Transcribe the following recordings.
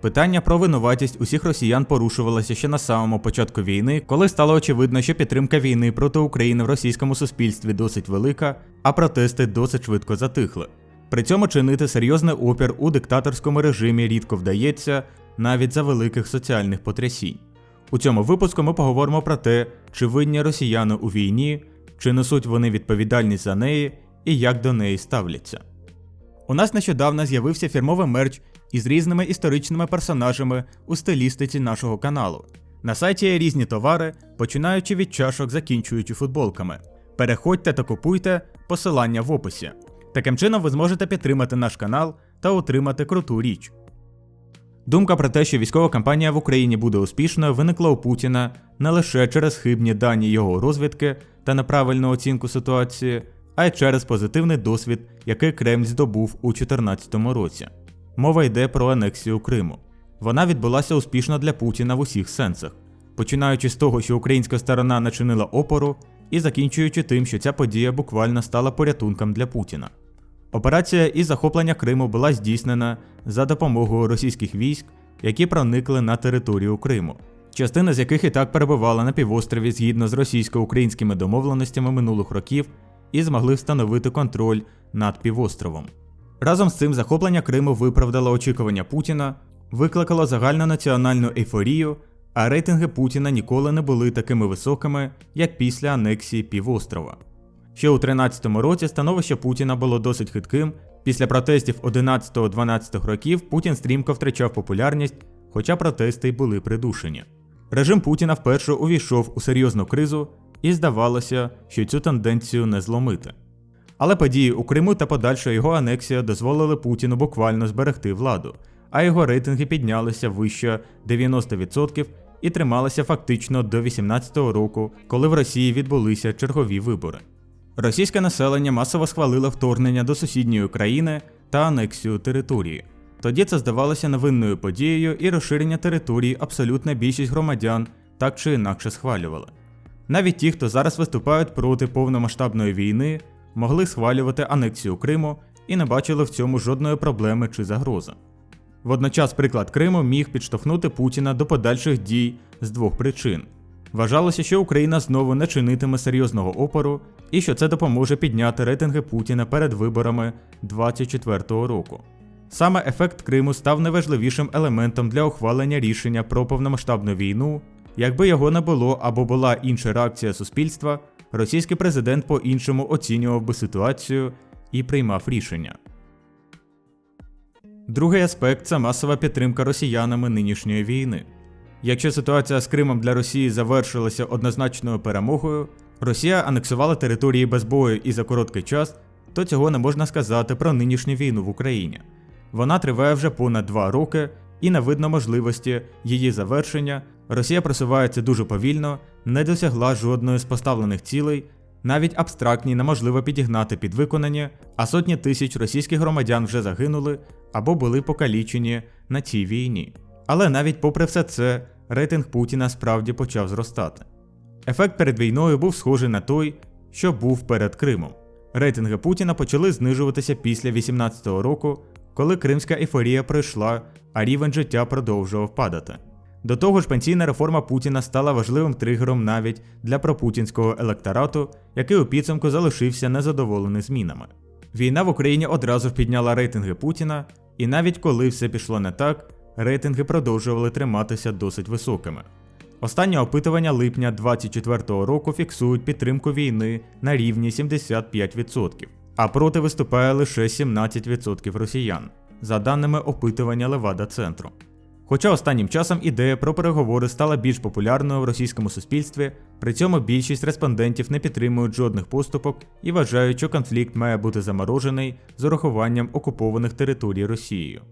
Питання про винуватість усіх росіян порушувалося ще на самому початку війни, коли стало очевидно, що підтримка війни проти України в російському суспільстві досить велика, а протести досить швидко затихли. При цьому чинити серйозний опір у диктаторському режимі рідко вдається навіть за великих соціальних потрясінь. У цьому випуску ми поговоримо про те, чи винні росіяни у війні, чи несуть вони відповідальність за неї і як до неї ставляться. У нас нещодавно з'явився фірмовий мерч із різними історичними персонажами у стилістиці нашого каналу. На сайті є різні товари, починаючи від чашок, закінчуючи футболками. Переходьте та купуйте посилання в описі. Таким чином ви зможете підтримати наш канал та отримати круту річ. Думка про те, що військова кампанія в Україні буде успішною, виникла у Путіна не лише через хибні дані його розвідки та неправильну оцінку ситуації, а й через позитивний досвід, який Кремль здобув у 2014 році. Мова йде про анексію Криму. Вона відбулася успішно для Путіна в усіх сенсах, починаючи з того, що українська сторона начинила опору, і закінчуючи тим, що ця подія буквально стала порятунком для Путіна. Операція із захоплення Криму була здійснена за допомогою російських військ, які проникли на територію Криму, частина з яких і так перебувала на півострові згідно з російсько-українськими домовленостями минулих років і змогли встановити контроль над півостровом. Разом з цим захоплення Криму виправдало очікування Путіна, викликало загальнонаціональну ейфорію, а рейтинги Путіна ніколи не були такими високими, як після анексії півострова. Ще у 13-му році становище Путіна було досить хитким. Після протестів 11-12 років Путін стрімко втрачав популярність, хоча протести й були придушені. Режим Путіна вперше увійшов у серйозну кризу, і здавалося, що цю тенденцію не зломити. Але події у Криму та подальша його анексія дозволили Путіну буквально зберегти владу, а його рейтинги піднялися вище 90% і трималися фактично до 18-го року, коли в Росії відбулися чергові вибори. Російське населення масово схвалило вторгнення до сусідньої країни та анексію території. Тоді це здавалося невинною подією, і розширення території абсолютна більшість громадян так чи інакше схвалювали. Навіть ті, хто зараз виступають проти повномасштабної війни, могли схвалювати анексію Криму і не бачили в цьому жодної проблеми чи загрози. Водночас приклад Криму міг підштовхнути Путіна до подальших дій з двох причин. Вважалося, що Україна знову не чинитиме серйозного опору і що це допоможе підняти рейтинги Путіна перед виборами 2024 року. Саме ефект Криму став найважливішим елементом для ухвалення рішення про повномасштабну війну. Якби його не було або була інша реакція суспільства, російський президент по-іншому оцінював би ситуацію і приймав рішення. Другий аспект це масова підтримка росіянами нинішньої війни. Якщо ситуація з Кримом для Росії завершилася однозначною перемогою, Росія анексувала території без бою і за короткий час, то цього не можна сказати про нинішню війну в Україні. Вона триває вже понад два роки, і не видно можливості її завершення. Росія просувається дуже повільно, не досягла жодної з поставлених цілей, навіть абстрактні неможливо підігнати під виконання, а сотні тисяч російських громадян вже загинули або були покалічені на цій війні. Але навіть попри все це, рейтинг Путіна справді почав зростати. Ефект перед війною був схожий на той, що був перед Кримом. Рейтинги Путіна почали знижуватися після 18-го року, коли кримська ейфорія пройшла, а рівень життя продовжував падати. До того ж, пенсійна реформа Путіна стала важливим тригером навіть для пропутінського електорату, який у підсумку залишився незадоволений змінами. Війна в Україні одразу підняла рейтинги Путіна, і навіть коли все пішло не так, рейтинги продовжували триматися досить високими. Останнє опитування липня 2024 року фіксують підтримку війни на рівні 75%, а проти виступає лише 17% росіян, за даними опитування Левада Центру. Хоча останнім часом ідея про переговори стала більш популярною в російському суспільстві, при цьому більшість респондентів не підтримують жодних поступок і вважають, що конфлікт має бути заморожений з урахуванням окупованих територій Росією.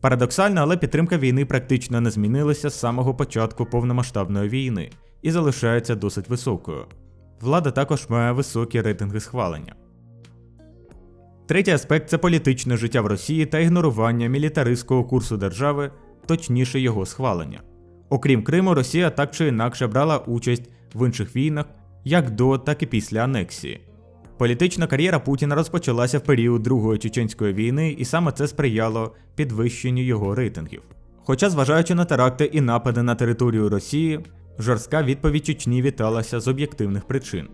Парадоксально, але підтримка війни практично не змінилася з самого початку повномасштабної війни і залишається досить високою. Влада також має високі рейтинги схвалення. Третій аспект це політичне життя в Росії та ігнорування мілітаристського курсу держави, точніше його схвалення. Окрім Криму, Росія так чи інакше брала участь в інших війнах як до, так і після анексії. Політична кар'єра Путіна розпочалася в період Другої чеченської війни, і саме це сприяло підвищенню його рейтингів. Хоча, зважаючи на теракти і напади на територію Росії, жорстка відповідь Чечні віталася з об'єктивних причин.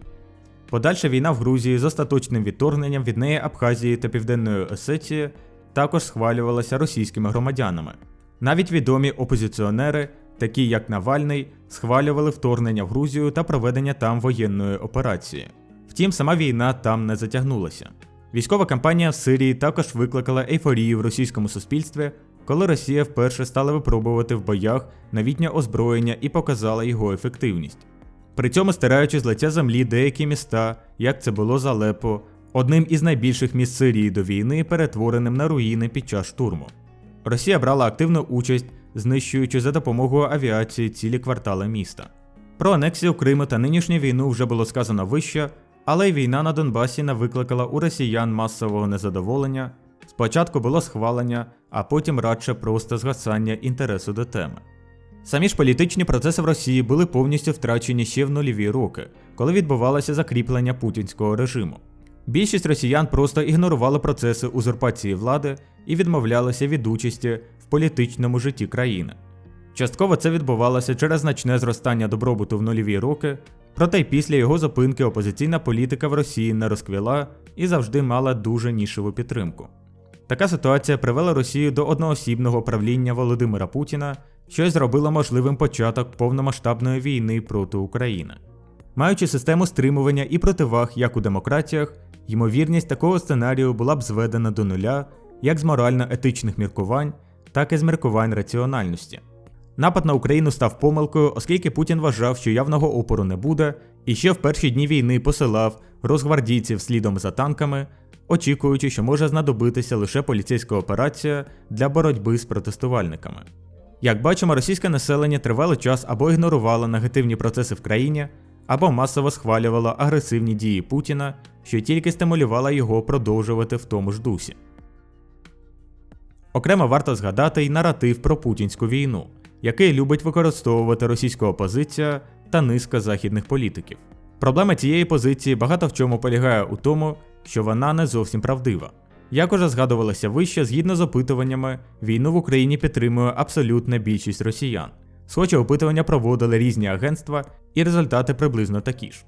Подальша війна в Грузії з остаточним відторгненням від неї Абхазії та Південної Осетії також схвалювалася російськими громадянами. Навіть відомі опозиціонери, такі як Навальний, схвалювали вторгнення в Грузію та проведення там воєнної операції. Втім, сама війна там не затягнулася. Військова кампанія в Сирії також викликала ейфорію в російському суспільстві, коли Росія вперше стала випробувати в боях новітнє озброєння і показала його ефективність. При цьому стираючи з лиця землі деякі міста, як це було за Алепо, одним із найбільших міст Сирії до війни, перетвореним на руїни під час штурму. Росія брала активну участь, знищуючи за допомогою авіації цілі квартали міста. Про анексію Криму та нинішню війну вже було сказано вище, але й війна на Донбасі не викликала у росіян масового незадоволення. Спочатку було схвалення, а потім радше просто згасання інтересу до теми. Самі ж політичні процеси в Росії були повністю втрачені ще в нульові роки, коли відбувалося закріплення путінського режиму. Більшість росіян просто ігнорували процеси узурпації влади і відмовлялися від участі в політичному житті країни. Частково це відбувалося через значне зростання добробуту в нульові роки, проте й після його зупинки опозиційна політика в Росії не розквіла і завжди мала дуже нішеву підтримку. Така ситуація привела Росію до одноосібного правління Володимира Путіна, що й зробило можливим початок повномасштабної війни проти України. Маючи систему стримування і противаг як у демократіях, ймовірність такого сценарію була б зведена до нуля як з морально-етичних міркувань, так і з міркувань раціональності. Напад на Україну став помилкою, оскільки Путін вважав, що явного опору не буде, і ще в перші дні війни посилав розгвардійців слідом за танками, очікуючи, що може знадобитися лише поліцейська операція для боротьби з протестувальниками. Як бачимо, російське населення тривалий час або ігнорувало негативні процеси в країні, або масово схвалювало агресивні дії Путіна, що тільки стимулювало його продовжувати в тому ж дусі. Окремо варто згадати й наратив про путінську війну, який любить використовувати російська опозиція та низка західних політиків. Проблема цієї позиції багато в чому полягає у тому, що вона не зовсім правдива. Як уже згадувалося вище, згідно з опитуваннями, війну в Україні підтримує абсолютна більшість росіян. Схожі опитування проводили різні агентства, і результати приблизно такі ж.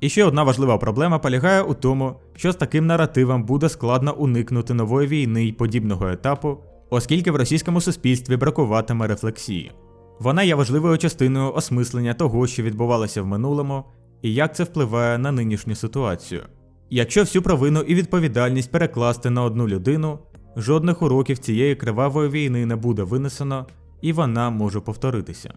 І ще одна важлива проблема полягає у тому, що з таким наративом буде складно уникнути нової війни й подібного етапу, оскільки в російському суспільстві бракуватиме рефлексії. Вона є важливою частиною осмислення того, що відбувалося в минулому, і як це впливає на нинішню ситуацію. Якщо всю провину і відповідальність перекласти на одну людину, жодних уроків цієї кривавої війни не буде винесено, і вона може повторитися.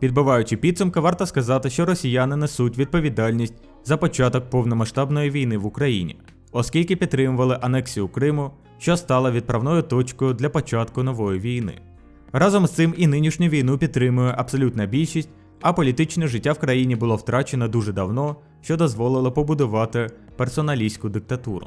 Підбиваючи підсумки, варто сказати, що росіяни несуть відповідальність за початок повномасштабної війни в Україні, оскільки підтримували анексію Криму, що стала відправною точкою для початку нової війни. Разом з цим і нинішню війну підтримує абсолютна більшість, а політичне життя в країні було втрачено дуже давно, що дозволило побудувати персоналістську диктатуру.